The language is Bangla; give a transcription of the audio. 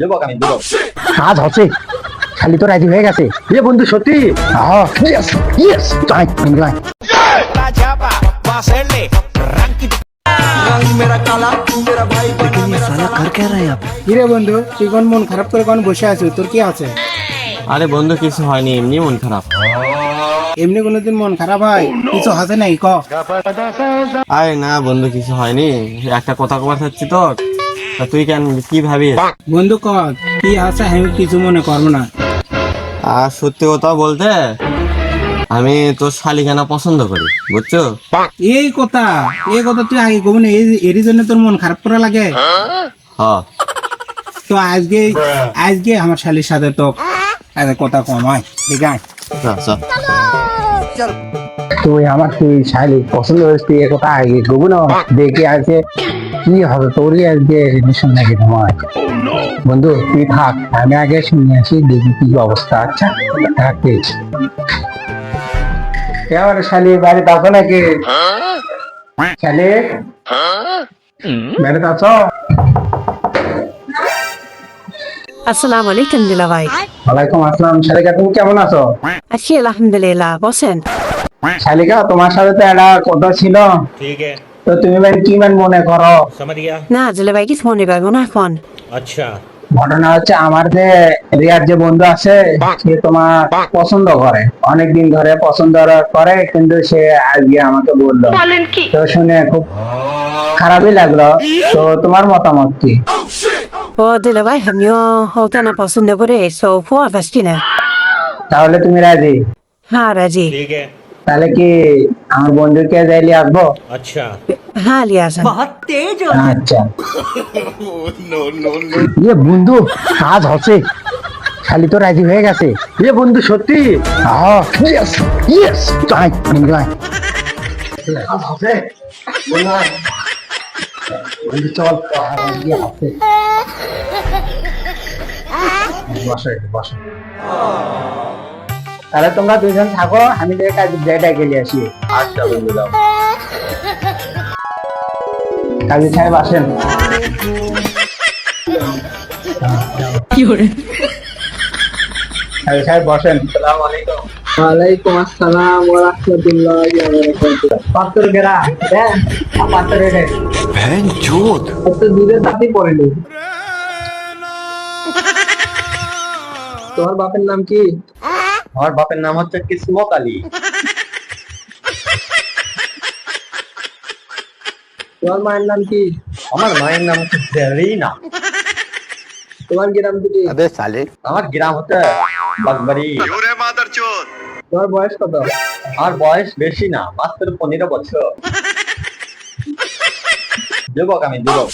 যুবক আমি যুবক কাজ হচ্ছে খালি তো রাজি হয়ে গেছে। এ বন্ধু সত্যি? হ্যাঁ ইয়েস ইয়েস যাই যাই la chapa va a hacerle ranking কিরে বন্ধু তুই কোন মন খারাপ করে কোন বসে তোর কি আছে? আরে বন্ধু কিছু হয়নি এমনি মন খারাপ। এমনি কোনোদিন মন খারাপ হয়? কিছু হাসে নাই ক। আরে না বন্ধু কিছু হয়নি। একটা কথা কবার চাচ্ছি তোর। তা তুই কেন কি ভাবিস? বন্ধু ক কি আছে আমি কিছু মনে করব না। আর সত্যি কথা বলতে আমি তোর শালিখানা পছন্দ করি বুঝছ? এই কথা এই কথা তুই আগে কবি না এই- এরই জন্য তোর মন খারাপ করা লাগে। হ। তো আজকে আজকে আমার শালির সাথে তো কথা কম হয় ঠিক আছে? তুই আমার তুই শালি পছন্দ হয়েছে তুই এ কথা আগে গবু না দেখে আছে কি হবে? তোরই আজকে নাকি তোমার? বন্ধু তুই থাক আমি আগে শুনে আসি দেখি কি অবস্থা। আচ্ছা থাকতে এবার শালি নাকি? শালি? আসসালামু আলাইকুম দিলা ভাই। ওয়ালাইকুম আসসালাম। শালিকা তুমি কেমন আছো? আছি আলহামদুলিল্লাহ বসেন। শালিকা তোমার সাথে তো একটা কথা ছিল। ঠিক আছে তো তুমি ভাই কি মান মনে করো না জলে ভাই কিছু মনে করব না ফোন। আচ্ছা। ঘটনা হচ্ছে আমার যে রিয়ার যে বন্ধু আছে সে তোমার পছন্দ করে। অনেকদিন ধরে পছন্দ করে কিন্তু সে আজকে আমাকে বলল। তো শুনে খুব খারাপই লাগল। তো তোমার মতামত কি? ও দিলে ভাই আমিও ওটা না পছন্দ করে সো ফোয়া ফাঁসছি না তাহলে তুমি রাজি? হ্যাঁ রাজি। ঠিক আছে। তাহলে কি আমার বন্ধুর কে যাইলে আসব? আচ্ছা। হ্যাঁ আচ্ছা। বন্ধু কাজ হচ্ছে। খালি তো রাজি হয়ে গেছে। ইয়ে বন্ধু সত্যি? ইয়েস ইয়েস তাহলে তোমরা দুজন থাকো আমি যে কাজ যেটা গেলে আসি। আচ্ছা কাজী সাহেব আসেন। কাজী সাহেব বসেন। আসসালামু আলাইকুম ওয়ালাইকুম আসসালাম ওয়া রাহমাতুল্লাহি ওয়া বারাকাতুহু। পাত্র গেরা পাত্র রে ভ্যান চোদ তো দুধের তাতি পড়েনি। তোমার বাপের নাম কি? আমার বাপের নাম হচ্ছে কিসমত আলী। তোমার মায়ের নাম কি? আমার মায়ের নাম হচ্ছে জেরিনা তোমার গ্রাম কি আমার গ্রাম হচ্ছে বাগবাড়ি। তোমার বয়স কত? আমার বয়স বেশি না মাত্র পনেরো বছর। যুবক আমি যুবক।